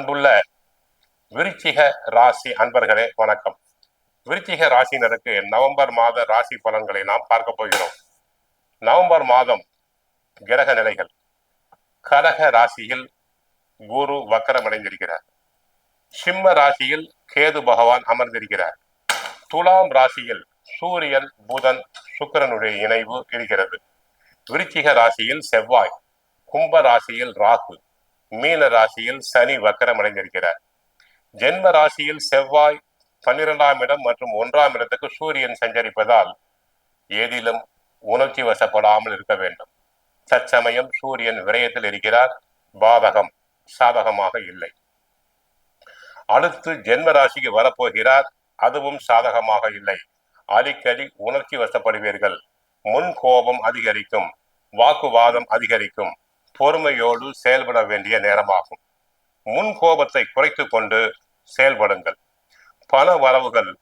அன்புள்ள விருச்சிக ராசி அன்பர்களே வணக்கம். விருச்சிக ராசினருக்கு நவம்பர் மாத ராசி பலன்களை நாம் பார்க்க போகிறோம். நவம்பர் மாதம் கிரக நிலைகள். கடக ராசியில் குரு வக்கரமடைந்திருக்கிறார் சிம்ம ராசியில் கேது பகவான் அமர்ந்திருக்கிறார். துலாம் ராசியில் சூரியன் புதன் சுக்கிரனுடைய இணைவு இருக்கிறது. விருச்சிக ராசியில் செவ்வாய் கும்ப ராசியில் ராகு. மீன ராசியில் சனி வக்கரமடைந்திருக்கிறார் ஜென்ம ராசியில் செவ்வாய் பன்னிரெண்டாம் இடம் மற்றும் ஒன்றாம் இடத்துக்கு சூரியன் சஞ்சரிப்பதால் ஏதிலும் உணர்ச்சி வசப்படாமல் இருக்க வேண்டும். தற்சமயம் சூரியன் விரயத்தில் இருக்கிறார். பாதகம் சாதகமாக இல்லை. அடுத்து ஜென்ம ராசிக்கு வரப்போகிறார். அதுவும் சாதகமாக இல்லை. அடிக்கடி உணர்ச்சி வசப்படுவீர்கள். முன் கோபம் அதிகரிக்கும். வாக்குவாதம் அதிகரிக்கும். பொறுமையோடு செயல்பட வேண்டிய நேரமாகும். முன் கோபத்தை குறைத்து கொண்டு செயல்படுங்கள். பண வரவுகள்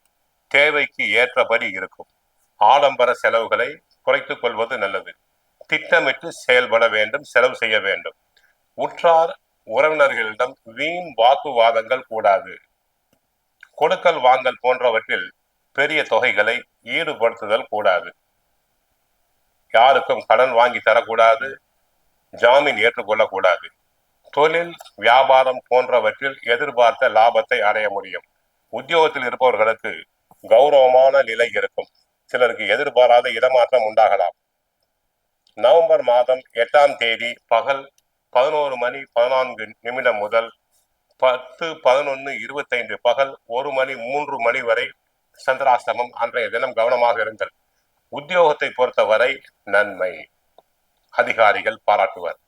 தேவைக்கு ஏற்றபடி இருக்கும். ஆடம்பர செலவுகளை குறைத்துக் கொள்வது நல்லது. திட்டமிட்டு செயல்பட வேண்டும் செலவு செய்ய வேண்டும். உற்றார் உறவினர்களிடம் வீண் வாக்குவாதங்கள் கூடாது. கொடுக்கல் வாங்கல் போன்றவற்றில் பெரிய தொகைகளை ஈடுபடுத்துதல் கூடாது. யாருக்கும் கடன் வாங்கி தரக்கூடாது. ஜாமீன் ஏற்றுக்கொள்ளக்கூடாது. தொழில் வியாபாரம் போன்றவற்றில் எதிர்பார்த்த லாபத்தை அடைய முடியும். உத்தியோகத்தில் இருப்பவர்களுக்கு கௌரவமான நிலை இருக்கும். சிலருக்கு எதிர்பாராத இடமாற்றம் உண்டாகலாம். நவம்பர் மாதம் எட்டாம் தேதி பகல் பதினோரு மணி பதினான்கு நிமிடம் முதல் பத்து பதினொன்று இருபத்தைந்து பகல் ஒரு மணி மூன்று மணி வரை சந்திராஷ்டமம் அன்றைய தினம் கவனமாக இருந்தல் உத்தியோகத்தை பொறுத்தவரை நன்மை. அதிகாரிகள் பாராட்டுவர்.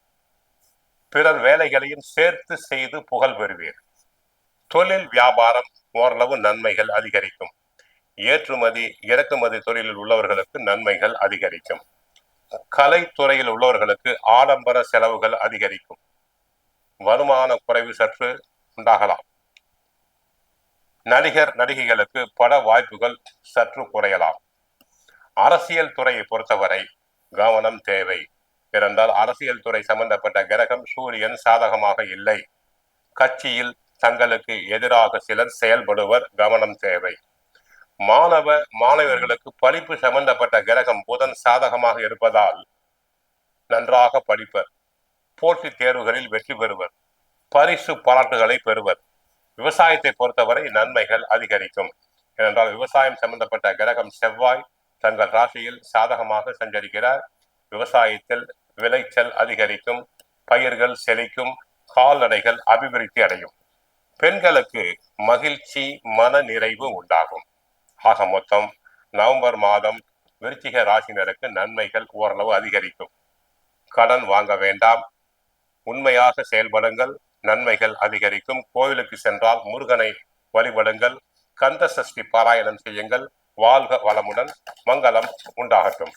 பிறர் வேலைகளையும் சேர்த்து செய்து புகழ் பெறுவீர். தொழில் வியாபாரம் ஓரளவு நன்மைகள் அதிகரிக்கும். ஏற்றுமதி இறக்குமதி தொழிலில் உள்ளவர்களுக்கு நன்மைகள் அதிகரிக்கும். கலைத்துறையில் உள்ளவர்களுக்கு ஆடம்பர செலவுகள் அதிகரிக்கும். வருமான குறைவு சற்று உண்டாகலாம். நடிகர் நடிகைகளுக்கு பட வாய்ப்புகள் சற்று குறையலாம். அரசியல் துறையை பொறுத்தவரை கவனம் தேவை. பிறந்தால் அரசியல் துறை சம்பந்தப்பட்ட கிரகம் சூரியன் சாதகமாக இல்லை. கட்சியில் தங்களுக்கு எதிராக சிலர் செயல்படுவர் கவனம் தேவை. மாணவ மாணவர்களுக்கு படிப்பு சம்பந்தப்பட்ட கிரகம் புதன் சாதகமாக இருப்பதால் நன்றாக படிப்பர். போட்டித் தேர்வுகளில் வெற்றி பெறுவர். பரிசு பாராட்டுகளை பெறுவர். விவசாயத்தை பொறுத்தவரை நன்மைகள் அதிகரிக்கும். ஏனென்றால் விவசாயம் சம்பந்தப்பட்ட கிரகம் செவ்வாய் தங்கள் ராசியில் சாதகமாக சஞ்சரிக்கிறார். விவசாயத்தில் விளைச்சல் அதிகரிக்கும் பயிர்கள் செழிக்கும் கால்நடைகள் அபிவிருத்தி அடையும். பெண்களுக்கு மகிழ்ச்சி மன நிறைவு உண்டாகும். ஆக மொத்தம் நவம்பர் மாதம் விருச்சிக ராசினருக்கு நன்மைகள் ஓரளவு அதிகரிக்கும். கடன் வாங்க வேண்டாம். உண்மையாக செயல்படுங்கள். நன்மைகள் அதிகரிக்கும். கோவிலுக்கு சென்றால் முருகனை வழிபடுங்கள். கந்த சஷ்டி பாராயணம் செய்யுங்கள். வாழ்க வளமுடன். மங்களம் உண்டாகட்டும்.